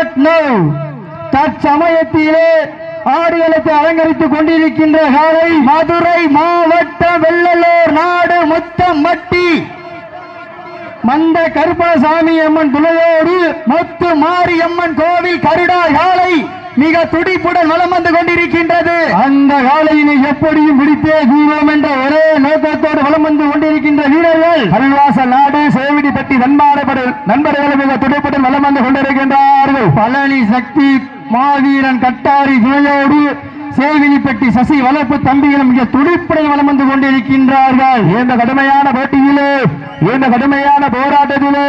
Not now தற்சமயத்திலே ஆடுகளுக்கு அலங்கரித்துக் கொண்டிருக்கின்ற காலை மதுரை மாவட்டம் வெள்ளலூர் நாடு முத்தம் மட்டி. மந்த கருப்பசாமி அம்மன் துளையோடு முத்து மாரியம்மன் கோவில் கருடா காலை. மிக துடிப்புடன் வலம் வந்து கொண்டிருக்கின்றது. அந்த காலையினை எப்படியும் பிடித்தே தீவிரம் என்ற ஒரே நோக்கத்தோடு வலம் வந்து கொண்டிருக்கின்ற வீரர்கள் அல்வாசல் நாடு சேவிடிப்பட்டி நண்பாடப்படு நண்பர்கள் மிக துடிப்புடன் வளம் வந்து கொண்டிருக்கின்றார்கள். பழனி சக்தி மாவீரன் கட்டாரி துணையோடு சேவினிப்பட்டி சசி வளர்ப்பு தம்பிகள் மிக துடிப்புடன் வலம் வந்து கொண்டிருக்கின்றார்கள். இந்த கடுமையான போட்டியிலே இந்த கடுமையான போராட்டத்திலே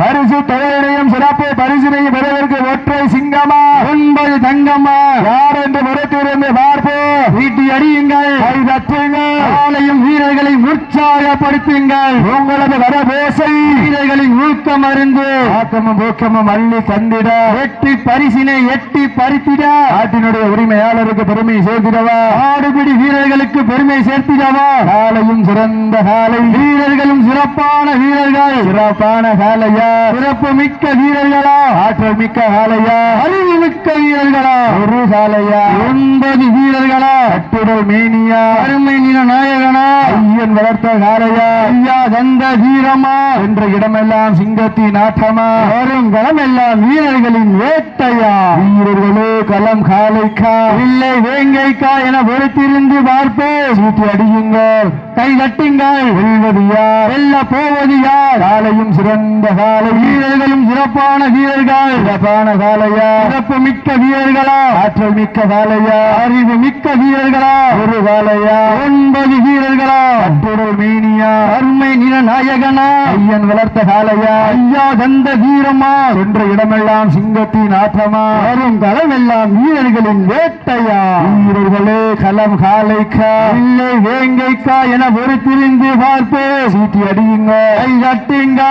பரிசு தொகையினையும் சிறப்பு பரிசினையும் பெறுவதற்கு ஒற்றை சிங்கமா? ஒன்பது தங்கம்மா யார் என்று முறைத்திருந்து பார்ப்போம் வீட்டி அடியுங்கள். கை தட்டுங்கள். ஆலையும் வீரர்களை உற்சாகப்படுத்துங்கள். உங்களது வரபோசை வீரர்களின் ஊக்கம் அறிந்து ஆக்கமும் ஊக்கமும் அள்ளி தந்திட. எட்டி பரிசினை எட்டி பறித்திட. நாட்டினுடைய உரிமையாளருக்கு பெருமை சேர்த்திடவா? ஆடுபிடி வீரர்களுக்கு பெருமை சேர்த்திடவா? காலையும் சிறந்த காலை. வீரர்களும் சிறப்பான வீரர்கள். சிறப்பான காலையா? சிறப்பு மிக்க வீரர்களா? ஆற்றல் மிக்க காலையா அறிவு மிக்க வீரர்களா? ஒரு காலையா ஒன்பது வீரர்களா? கட்டுடல் மேனியா? அருமை நில நாயகனா? ஐயன் வளர்த்த காலையா ஐயா தந்த வீரமா? என்ற இடமெல்லாம் சிங்கத்தின் ஆட்டமா வரும் களமெல்லாம் வீரர்களின் வேட்டையா? வீரர்களே களம் காலைக்கா? இல்லை வேங்கைக்கா என பொறுத்திருந்து பார்ப்பே சீட்டி அடியுங்கள். கை தட்டுங்கள். வெல்வது யார்? வெல்ல போவது யார்? காலையும் சிறந்த காலை வீரர்களும் சிறப்பான வீரர்கள். சிறப்பான காலையா சிறப்பு மிக்க வீரர்களா. ஆற்றல் மிக்க காலையா அறிவு மிக்க வீரர்களா. ஒரு காலையா ஒன்பது வீரர்களா. அட்டுடல் மீனியா. அருமை நில நாயகனா ஐயன் வளர்த்த காலையா ஐயா தந்த வீரமா. என்ற இடமெல்லாம் சிங்கத்தின் ஆற்றமா. வரும் களமெல்லாம் வீரர்களின் வேட்டையா. வீரர்களே களம் காலைக்கா. இல்லை வேங்கைக்கா என பொறுத்திருந்து பார்ப்பே சீட்டி அடியுங்க. கை தட்டுங்க?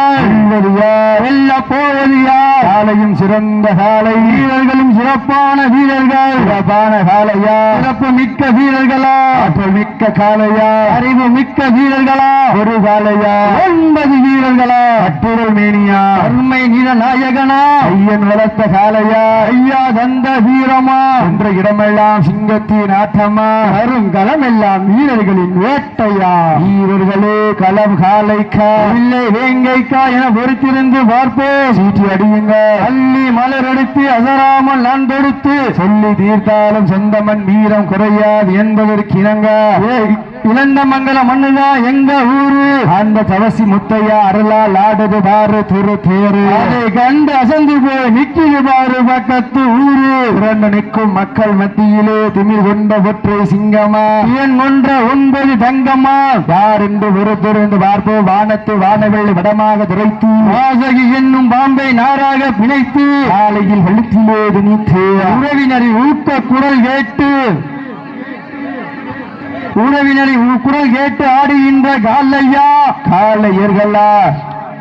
வெல்ல போவது யார்? காலையும் சிறந்த காலை. வீரர்களும் சிறப்பான வீரர்கள். சிறப்பான காலையா? சிறப்பு மிக்க வீரர்களா? ஆற்றல் மிக்க காலையா? அறிவு மிக்க வீரர்களா? ஒரு காலையா? ஒன்பது வீரர்களா? அட்டுடல் மேனியா? அருமை நில நாயகனா ஐயன் வளர்த்த காலையா? ஐயா தந்த வீரமா? என்ற இடமெல்லாம் சிங்கத்தின் ஆட்டமா வரும் களமெல்லாம் வீரர்களின் வேட்டையா? வீரர்களே களம் காலைக்கா? இல்லை வேங்கைக்கா என பொறுத்திருந்து பார்ப்பே சீட்டி அடியுங்க அள்ளி மலர் எடுத்து அசராமல் நான் தொடுத்து சொல்லி தீர்த்தாலும் சொந்தமன் வீரம் குறையாது என்பதற்கு இணங்க. ஏய், இளந்த மங்கல மண்ணுதான் எங்க ஊரு? அந்த தவசி முத்தையா அருளால் ஆடுது பாரு துரு தேரு. அதை கண்டு அசந்து போய் நிக்கிது பாரு பக்கத்து ஊரு. இரண்டு நிற்கும் மக்கள் மத்தியிலே திமிர் கொண்ட ஒற்றை சிங்கமா? ஏன் ஒன்ற ஒன்பது தங்கம்மா யார் என்று பொறுத்திருந்து பார்ப்போம் வானத்து வானவெள்ளி வடமாக துரைத்து. வாசகி என்னும் பாம்பை நாராக பிணைத்து. காலையில் வெளுத்திலே திணித்து. உறவினரின் ஊக்க குரல் கேட்டு. உறவினரை குரல் கேட்டு ஆடுகின்ற காலையா? காலையர்களா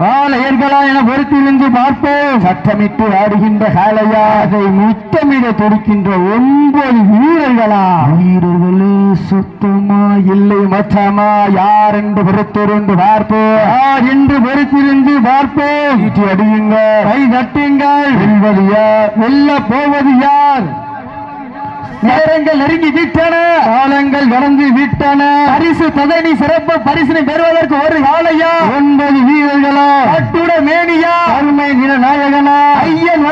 காலையர்களா என பொறுத்திருந்து பார்ப்போம். சட்டமிட்டு ஆடுகின்ற காலையா அதை முத்தமிட துடிக்கின்ற ஒன்பது வீரர்களா? வீரர்களே சுத்தமா இல்லை மச்சமா யார் என்று பொறுத்திருந்து பார்ப்போம். யார் என்று பொறுத்திருந்து பார்ப்போம். ஈட்டி அடியுங்க கை தட்டுங்கள். வெல்வது யார்? வெல்ல போவது யார்? நேரங்கள் நெருங்கி விட்டன. காலங்கள் கடந்து விட்டன. பரிசு ததனி சிறப்பு பரிசினை பெறுவதற்கு ஒரு காலையா ஒன்பது வீரர்களா கட்டுட மேனியா அருமை நில நாயகனா ஐயன்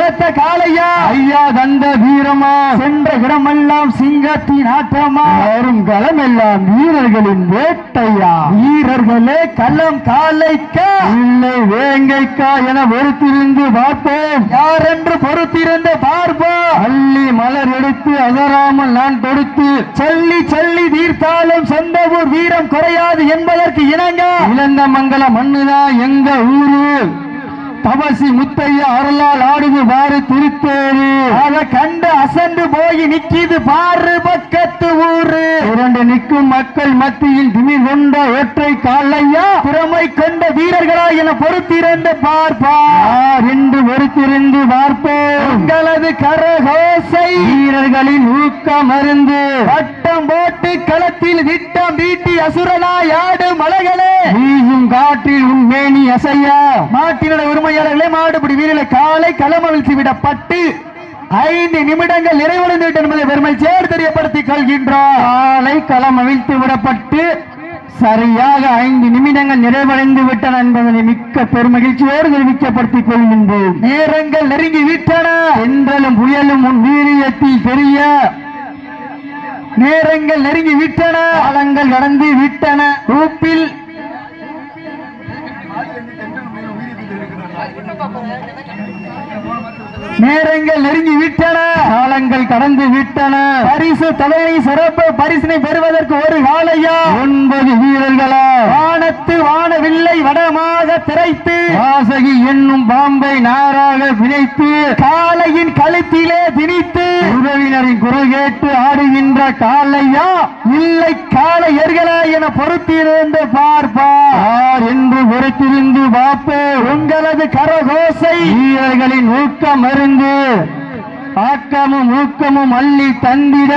காளையா ஐயா தந்த வீரமா? சென்ற இடமெல்லாம் சிங்கத்தின் ஆட்டமா? வரும் களமெல்லாம் வீரர்களின் வேட்டையா? வீரர்களே களம் காலைக்கா? இல்லை வேங்கைக்கா என பொறுத்திருந்து பார்ப்போம். யார் என்று பொறுத்திருந்து பார்ப்போம்? அள்ளி மலர் எடுத்து அகராமல் நான் தொடுத்து. சொல்லி சொல்லி தீர்த்தாலும் சொந்த ஊர் வீரம் குறையாது என்பதற்கு இணங்க. இளந்த மங்கல மண்ணுதான் எங்க ஊரு? தவசி முத்தையா அருளால் ஆடுது பாரு திருத்தேரி அதை கண்டு அசந்து போய் நிக்கிது பாரு பக்கத்து ஊரு. இரண்டு நிற்கும் மக்கள் மத்தியில் திமிர் கொண்ட ஒற்றை காலையா திறமை கொண்ட வீரர்களா என பொறுத்திருந்து பார்ப்பார். என்று பொறுத்திருந்து பார்ப்போம்? உங்களது கரகோசை. வீரர்களின் ஊக்கம் அருந்து. வட்டம் போட்டு களத்தில் விட்டம் வீட்டி அசுரனா யாடு மலைகளே. வீசும் காற்றில் உண்மேனி அசையா? மாட்டினட உரிமையாளர்களே மாடுபிடி வீரர்களை காலை களமவிழ்த்து விடப்பட்டு ஐந்து நிமிடங்கள் நிறைவடைந்து விட்டது என்பதை பெருமை சேர்த்து தெரியப்படுத்திக் கொள்கின்றோம் காலை களம் அவிழ்த்து விடப்பட்டு சரியாக ஐந்து நிமிடங்கள் நிறைவடைந்து விட்டன என்பதனை மிக்க பெருமகிழ்ச்சியோடு தெரிவிக்கப்படுத்திக் கொள்கின்றோம். நேரங்கள் நெருங்கி விட்டன. என்றலும் புயலும் உன் வீரியத்தில் பெரிய நேரங்கள் நெருங்கி விட்டன. காலங்கள் கடந்து விட்டன. ஊப்பில் நேரங்கள் நெருங்கி விட்டன. காலங்கள் கடந்து விட்டன. பரிசு தலைமை சிறப்பு பரிசினை பெறுவதற்கு ஒரு காலையா? ஒன்பது வடமாக திரைத்து வாசகி என்னும் பாம்பை நாராக பிணைத்து காளையின் கழுத்திலே திணித்து உறவினரின் குரல் கேட்டு ஆடுகின்ற காளையா? இல்லை காளையர்களா என பொறுத்திருந்து பார்ப்பா. யார் என்று பொறுத்திருந்து பார்ப்பே. உங்களது கரகோசை வீரர்களின் ஊக்கம் அருந்து ஆக்கமும் ஊக்கமும் அள்ளி தந்திட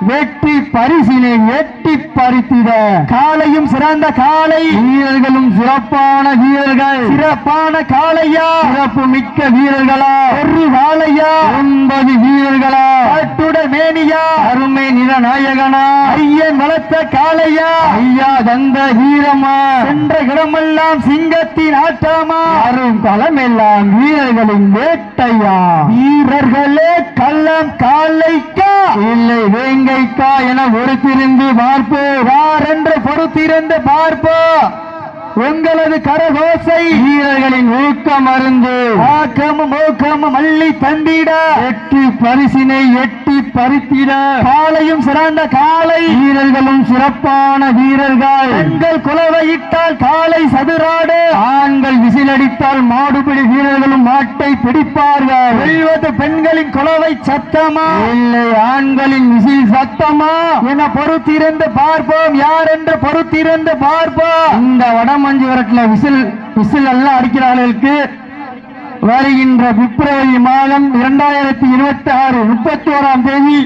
வெற்றி பரிசினை எட்டி பறித்திட. காலையும் சிறந்த காலை வீரர்களும் சிறப்பான வீரர்கள். சிறப்பான காளையா? சிறப்பு மிக்க வீரர்களா? ஒரு காளையா ஒன்பது வீரர்களா? கட்டுடல் மேனியா? அருமை நிலநாயகனா ஐயன் வளர்த்த காளையா? ஐயா தந்த வீரமா? சென்ற இடமெல்லாம் சிங்கத்தின் ஆட்டமா அரும் களமெல்லாம் வீரர்களின் வேட்டையா? வீரர்களே கள்ளம் காலைக்கா இல்லை வேங்கைக்கா என பொறுத்திருந்து பார்ப்போ வார் என்று பொறுத்திருந்து பார்ப்போ உங்களது கரகோசை வீரர்களின் ஊக்கம் அருந்து ஆக்கமும் ஊக்கமும் அள்ளி தந்திட எட்டி பரிசினை எட்டி பறித்திட காலையும் சிறந்த காலை வீரர்களும் சிறப்பான வீரர்கள். பெண்கள் குலவையிட்டால் காலை சதுராடு. ஆண்கள் விசிலடித்தால் மாடுபிடி வீரர்களும் மாட்டை பிடிப்பார்கள். வெல்வது பெண்களின் குலவை சத்தமா? இல்லை ஆண்களின் விசில் சத்தமா? என பொறுத்திருந்து பார்ப்போம். யார் என்று பொறுத்திருந்து பார்ப்போம். இந்த வடமஞ்சு விரட்டுல விசில் விசில் எல்லாம் அடிக்கிற ஆளுகளுக்கு வருகின்ற பிப்ரவரி மாதம் இரண்டாயிரத்தி இருபத்தி ஆறு முப்பத்தி ஓராம் தேதி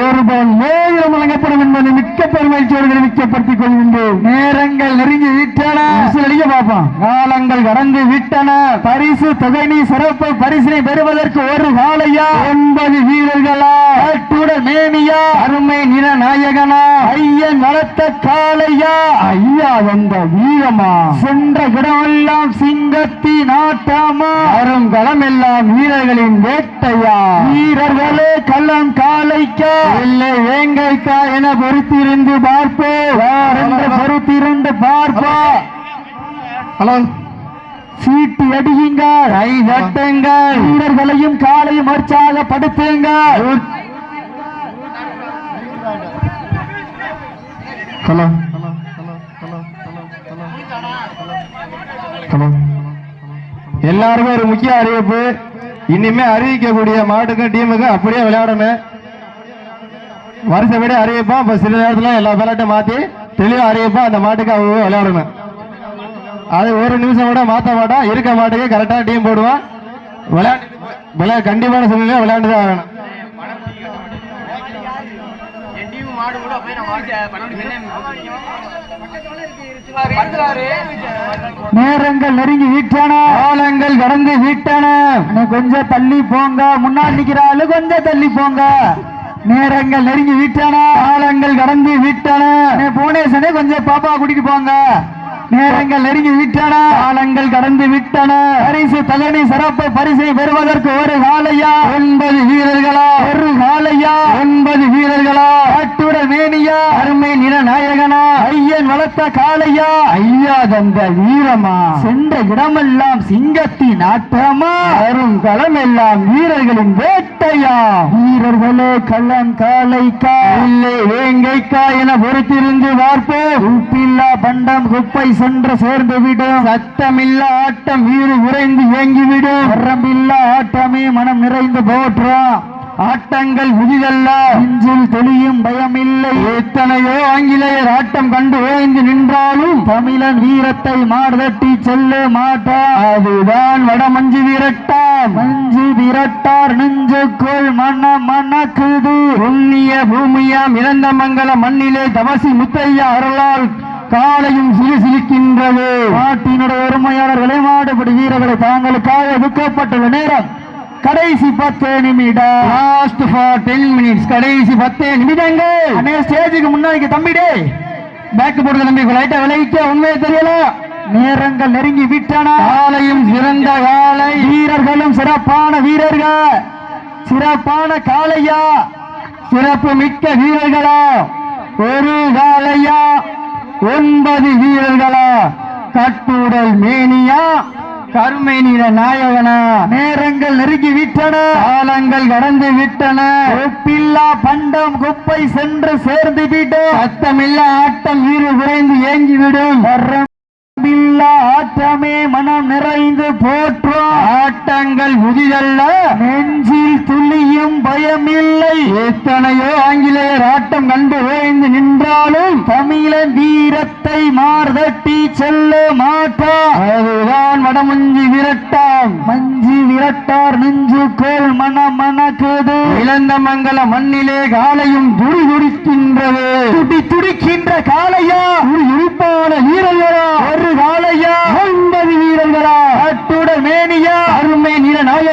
ஒரு பவுன் மோதிரம் வழங்கப்படும் என்பதை மிக்க பெருமகிழ்ச்சியோடு தெரிவிக்கப்படுத்திக் கொள்கின்றோம் நேரங்கள் நெருங்கி விட்டன. அடிக்க பார்ப்போம் காலங்கள் கடந்து விட்டன. பரிசு தொகைனி சிறப்பு பரிசினை பெறுவதற்கு ஒரு காலையா? ஒன்பது வீரர்களா? மேனியா? அருமை நில நாயகனா? ஐயன் வளர்த்த காளையா? ஐயா வந்த வீரமா? சென்ற இடமெல்லாம் சிங்கத்தின் ஆட்டமா வரும் களமெல்லாம் வீரர்களின் வேட்டையா? வீரர்களே கள்ளம் காலைக்கா இல்லை வேங்கைக்கா என பொறுத்திருந்து பார்ப்போ. என்று பொறுத்திருந்து பார்ப்போ. ஹலோ. சீட்டு அடியுங்க கை தட்டுங்க வீரர்களையும் காலையும் உற்சாகப்படுத்துங்க ஹலோ. ஹலோ. எல்லாருக்கும் ஒரு முக்கிய அறிவிப்பு. இனிமே அறிவிக்கக்கூடிய மாட்டுக்கும் டீமுக்கும் அப்படியே விளையாடணும். வருஷப்படி அறிவிப்போம் இப்ப சில நேரத்துல எல்லா விளையாட்டும் மாத்தி தெளிவா அறிவிப்போம் அந்த மாட்டுக்கு அவங்க விளையாடணும். அது ஒரு நிமிஷம் கூட மாத்த மாட்டோம் இருக்க மாட்டுக்கு கரெக்டா டீம் போடுவோம் விளையாண்டு விளையா கண்டிப்பான சூழ்நிலை விளையாண்டு தான் ஆகணும். நேரங்கள் நெருங்கி விட்டன. காலங்கள் கடந்து விட்டன. கொஞ்சம் தள்ளி போங்க. முன்னாடி நிக்கிறாள் கொஞ்சம் தள்ளி போங்க. நேரங்கள் நெருங்கி விட்டன. காலங்கள் கடந்து விட்டன. புவனேசனே கொஞ்சம் பாப்பா கூட்டிட்டு போங்க. நேரங்கள் நெருங்கி விட்டன. காலங்கள் கடந்து விட்டன. பரிசு தகனி சிறப்பு பரிசை பெறுவதற்கு ஒரு காலையா? ஒன்பது வீரர்களா ஒரு காலையா ஒன்பது வீரர்களா கட்டுடல் மேனியா அருமை நில நாயகனா காளையா? ஐயா தந்த வீரமா? சென்ற இடமெல்லாம் சிங்கத்தின் ஆட்டமா வரும் களமெல்லாம் வீரர்களின் வேட்டையா? வீரர்களே கள்ளம் காளைக்கா. இல்லை வேங்கைக்கா என பொறுத்திருந்து பார்ப்போம். உப்பில்லா பண்டம் குப்பை சென்று சேர்ந்து விடும். சத்தமில்லா ஆட்டம் வீறு உறைந்து இயங்கிவிடும். வரம்பில்லா ஆட்டமே மனம் நிறைந்து போற்றும். ஆட்டங்கள் விதிதல்ல இஞ்சில் தெளியும் பயமில்லை. எத்தனையோ ஆங்கிலேயர் ஆட்டம் கண்டு ஓய்ந்து நின்றாலும் தமிழன் வீரத்தை மார்தட்டி செல்ல மாட்டான் அதுதான் வடமஞ்சு விரட்டா மஞ்சு விரட்டார் நெஞ்சுக்குள் மன மணக்குது. புண்ணிய பூமியாம் இறந்த மங்கல மண்ணிலே தவசி முத்தையா அருளால் காலையும் சிலுசிலுக்கின்றது. நாட்டினுடைய ஒருமையாளர் விளைமாடுபடி வீரர்களை தாங்களுக்காக ஒதுக்கப்பட்டுள்ள நேரம். கடைசி பத்து நிமிடம். லாஸ்ட் ஃபார் டென் மினிட்ஸ் கடைசி பத்து நிமிடங்கள். அண்ணே ஸ்டேஜுக்கு முன்னாடி தம்பிடே. பேக் போடுங்க தம்பி லைட்டா விளைவிக்க உண்மையே தெரியல. நேரங்கள் நெருங்கி விட்டன. காலையும் சிறந்த காலை. வீரர்களும் சிறப்பான வீரர்கள். சிறப்பான காளையா. சிறப்பு மிக்க வீரர்களா. ஒரு காளையா. ஒன்பது வீரர்களா. கட்டுடல் மேனியா. கருமை நிற நாயகனா? நேரங்கள் நெருங்கி விட்டன. காலங்கள் கடந்து விட்டன. ஒப்பில்லா பண்டம் குப்பை சென்று சேர்ந்து விடும். சத்தமில்லா ஆட்டம் வீறு குறைந்து ஏங்கிவிடும். ஆட்டமே மனம் நிறைந்து போற்றும்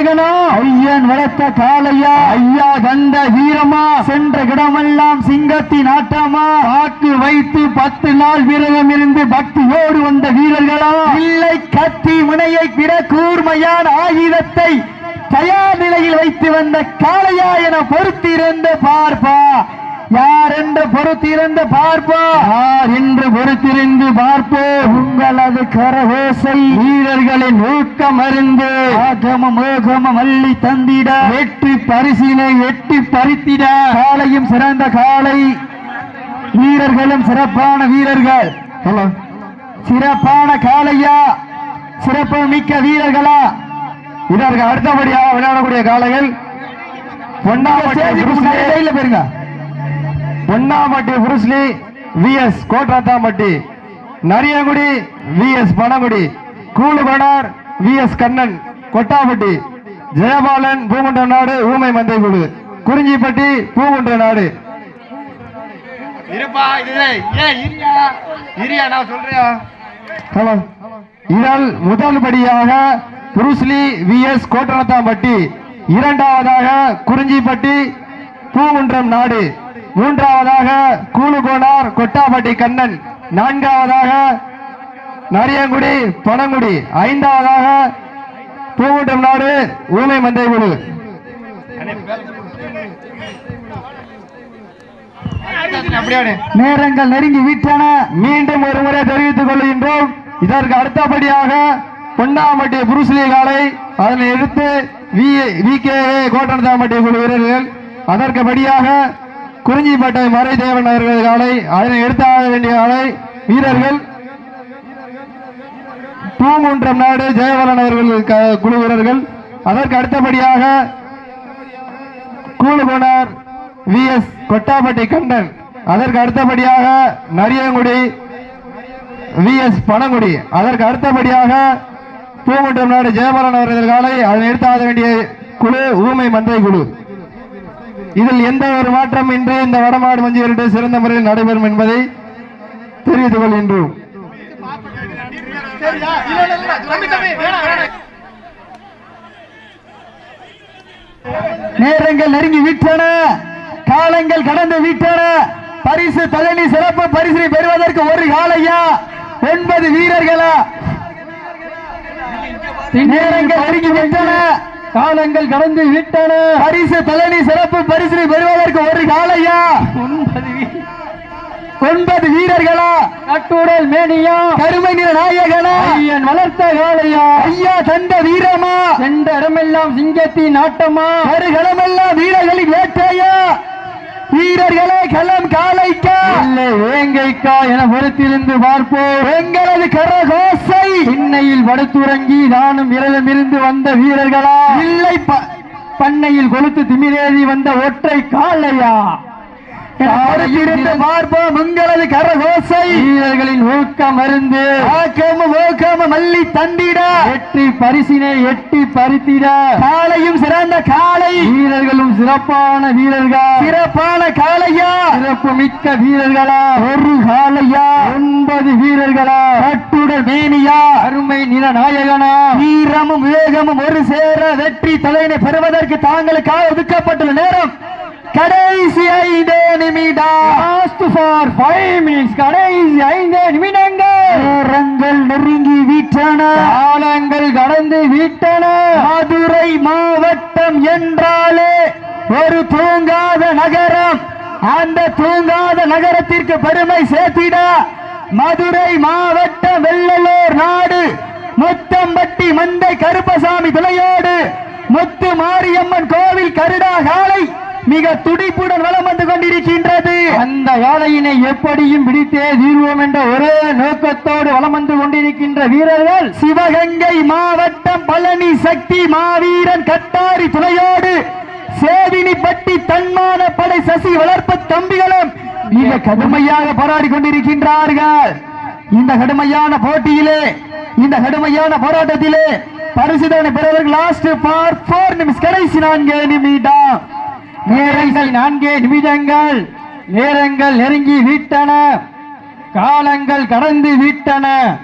நிற ஐயன் வளர்த்த காலையா ஐயா கண்ட வீரமா? சென்ற இடமெல்லாம் சிங்கத்தின் ஆட்டமா? வாக்கு வைத்து பத்து நாள் விரதம் இருந்து பக்தியோடு வந்த வீரர்களா? இல்லை கத்தி முனையை விட கூர்மையான ஆயுதத்தை தயார் நிலையில் வைத்து வந்த காளையா என பொறுத்திருந்து பார்ப்பா. யார் என்று பொறுத்திருந்து பார்ப்போ யார் என்று பொறுத்திருந்து பார்ப்போ உங்களது கரகோசை வீரர்களின் ஊக்கம் அறிந்து ஆகம மோகம மல்லி தந்திட. வெற்றி பரிசினை எட்டி பறித்திட. காலையும் சிறந்த காலை. வீரர்களும் சிறப்பான வீரர்கள். சிறப்பான காளையா சிறப்பு மிக்க வீரர்களா? இதற்கு அடுத்தபடியாக விளையாடக்கூடிய காளைகள் Ponnamatti பெருங்க Ponnamatti Bruce Lee VS Kottathampatti Nariyangudi VS Panangudi Koolukonar VS Kannan Kottappatti Jayabalan பூங்குன்ற நாடு ஊமை மந்தை குழு குறிஞ்சிப்பட்டி பூங்குன்ற நாடு. இருப்பா இதழ் முதல் படியாக புருஸ்லி விஎஸ் கோட்டனத்தாம்பட்டி இரண்டாவதாக குறிஞ்சிப்பட்டி பூங்குன்றம் நாடு. மூன்றாவதாக கூலுகோனார் கொட்டாபட்டி கண்ணன். நான்காவதாக நரியங்குடி பனங்குடி. ஐந்தாவதாக பூங்குன்றம் நாடு ஊமை மந்தை குழு நேரங்கள் நெருங்கி விட்டன மீண்டும் ஒரு முறை தெரிவித்துக் கொள்கின்றோம். இதற்கு அடுத்தபடியாக பொன்னாமட்டி புருஸ்லி காலை அதனை எடுத்து வி வி கே கோட்டனதாம்பட்டி குழு வீரர்கள். அதற்குபடியாக குறிஞ்சிப்பட்டை மறைதேவன் அவர்கள் காலை அதனை எடுத்தாக வேண்டிய காலை வீரர்கள் பூங்குன்றம் நாடு ஜெயவரன் அவர்கள் குழு வீரர்கள். அதற்கு அடுத்தபடியாக கூலுபோனார் வி எஸ் கொட்டாப்பட்டி கண்டன் அதற்கு அடுத்தபடியாக நரியங்குடி வி எஸ் பனங்குடி. அதற்கு அடுத்தபடியாக பூங்குன்றம் நாடு ஜெயவலன் அவர்கள் காலை அதை நிறுத்தாத வேண்டிய குழு ஊமை மந்தை குழு. இதில் எந்த ஒரு மாற்றம் இன்றி இந்த வடமாடு மஞ்சு சிறந்த முறையில் நடைபெறும் என்பதை தெரிவித்துக் கொள்கின்றோம். நேரங்கள் நெருங்கி விட்டன காலங்கள் கடந்து விட்டன பரிசு தலைநி சிறப்பு பரிசு பெறுவதற்கு ஒரு காலையா? ஒன்பது வீரர்களா? நேரங்கள் நெருங்கி விட்டன காலங்கள் கடந்து விட்டன. பரிசு தலைநி சிறப்பு பரிசு பெறுவதற்கு ஒரு காலையா ஒன்பது வீரர்களா? கட்டுடல் மேனியா? கருமை நிற நாயகனா? ஐயன் வளர்த்த காளையா ஐயா தந்த வீரமா? சென்ற இடமெல்லாம் சிங்கத்தின் ஆட்டமா? ஒரு களமெல்லாம் வீரர்களின் வேட்டையா? வீரர்களே களம் காளைக்கா இல்லை வேங்கைக்கா என பொறுத்திருந்து பார்ப்போம். எங்களது கரகோசை. இன்னையில் படுத்துறங்கி நானும் இரவிலிருந்து வந்த வீரர்களா? இல்லை பண்ணையில் கொளுத்து திமிரேறி வந்த ஒற்றை பொறுத்திருந்து பார்ப்போம் உங்களது கரகோசை. வீரர்களின் ஊக்கம் அருந்து ஆக்கம ஓக்கம மல்லி தந்திட. எட்டி பரிசினை எட்டி பறித்திட. காளையும் சிறந்த காளை. வீரர்களும் சிறப்பான வீரர்கள். சிறப்பான காளையா. சிறப்பு மிக்க வீரர்களா. ஒரு காளையா. ஒன்பது வீரர்களா. கட்டுடல் மேனியா. அருமை நிலநாயகனா வீரமும் விவேகமும் ஒரு சேர வெற்றி தலையினை பெறுவதற்கு தாங்களுக்காக ஒதுக்கப்பட்டுள்ள நேரம். கடைசி ஐந்து நிமிடம். ஃபைவ் மினிட்ஸ் கடைசி ஐந்து நிமிடங்கள். நேரங்கள் நெருங்கி விட்டன காலங்கள் கடந்து விட்டன. மதுரை மாவட்டம் என்றாலே ஒரு தூங்காத நகரம். அந்த தூங்காத நகரத்திற்கு பெருமை சேர்த்திட மதுரை மாவட்டம் வெள்ளலூர் நாடு. முத்தம்பட்டி மந்தை கருப்பசாமி துணையோடு. முத்து மாரியம்மன் கோவில் கருடா காலை. மிக துடிப்புடன் வலம் வந்து கொண்டிருக்கின்றது. அந்த வேலையினை எப்படியும் பிடித்தே தீர்வோம் என்ற ஒரே நோக்கத்தோடு வலம் வந்து கொண்டிருக்கின்ற வீரர்கள் சிவகங்கை மாவட்டம் பழனி சக்தி மாவீரன் கட்டாரி துணையோடு சேவினிப்பட்டி தன்மான படை சசி வளர்ப்பு தம்பிகளும் மிக கடுமையாக போராடி கொண்டிருக்கின்றார்கள். இந்த கடுமையான போட்டியிலே இந்த கடுமையான போராட்டத்திலே பரிசுதனை பெறுவதற்கு லாஸ்ட் ஃபார் போர் நிமிஷம் கடைசி நான்கு நிமிடம். நேரங்கள் நான்கே நிமிடங்கள். நேரங்கள் நெருங்கி விட்டன. காலங்கள் கடந்து விட்டன.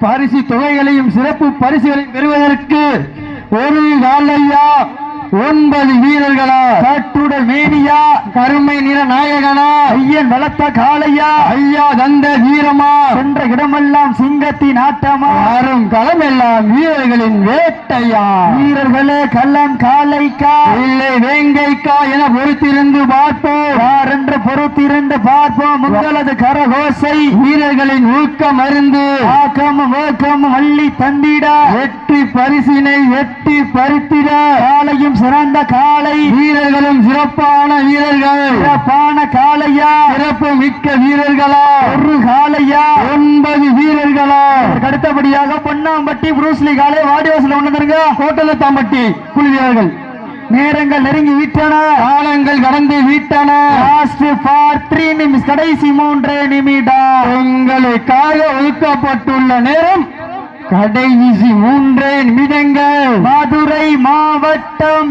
பரிசு தொகைகளையும் சிறப்பு பரிசுகளையும் பெறுவதற்கு ஒரு காலையா ஒன்பது வீரர்களா? கட்டுடல் மேனியா? கருமை நிற நாயகனா? ஐயன் வளர்த்த காளையா? ஐயா தந்த வீரமா? சென்ற இடமெல்லாம் சிங்கத்தின் ஆட்டமா? வரும் களமெல்லாம் வீரர்களின் வேட்டையா? வீரர்களே கள்ளம் காளைக்கா? இல்லை வேங்கைக்கா என பொறுத்திருந்து பார்ப்போம். யார் என்று பொறுத்திருந்து பார்ப்போம். உங்களது கரகோசை வீரர்களின் ஊக்கம் அருந்து ஆக்கமும் ஓக்கமும் அள்ளி தந்திட. வெற்றி பரிசினை வெற்றி பறித்திட. காளையும் சிறந்த காளை வீரர்களும் சிறப்பான வீரர்கள். சிறப்பான காளையா சிறப்பு மிக்க வீரர்களா? ஒரு காளையா ஒன்பது வீரர்களா? அடுத்தபடியாக பொன்னாம்பட்டி புரூஸ்லி காலை வாடிவாசல ஒண்ணுங்க கோட்டலத்தாம்பட்டி குழு வீரர்கள் நேரங்கள் நெருங்கி விட்டன. காலங்கள் கடந்து விட்டன. லாஸ்ட் ஃபார் த்ரீ நிமிஷம் கடைசி மூன்று நிமிடம். உங்களுக்காக ஒதுக்கப்பட்டுள்ள நேரம் கடைசி மூன்றே நிமிடங்கள். மதுரை மாவட்டம்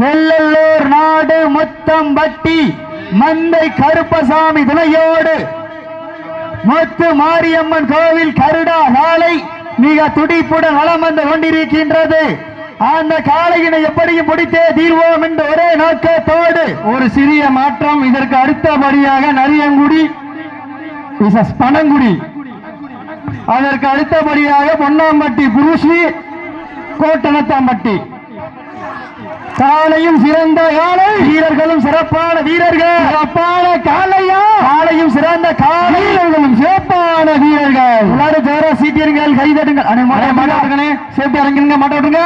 வெள்ளலூர் நாடு முத்தம்பட்டி மந்தை கருப்பசாமி துணையோடு. முத்து மாரியம்மன் கோவில் கருடா காலை மிக துடிப்புடன் நலம் வந்து கொண்டிருக்கின்றது. அந்த காளையினை எப்படியும் பிடித்தே தீர்வோம் என்ற ஒரே நோக்கத்தோடு. ஒரு சிறிய மாற்றம் இதற்கு அடுத்தபடியாக நரியங்குடி விசஸ் பனங்குடி. அதற்கு அடுத்தபடியாக பொன்னாம்பட்டி புருஷி கோட்டனத்தாம்பட்டி. காலையும் சிறந்த காலை வீரர்களும் சிறப்பான வீரர்கள். சிறப்பான காலையா காளையும் சிறந்த காலை வீரர்களும் சிறப்பான வீரர்கள். எல்லாரும் ஜோரா சீட்டியர்கள் கைதட்டுங்கள் சேஃப்டி இறங்கிருங்க மாட்ட விட்டுருங்க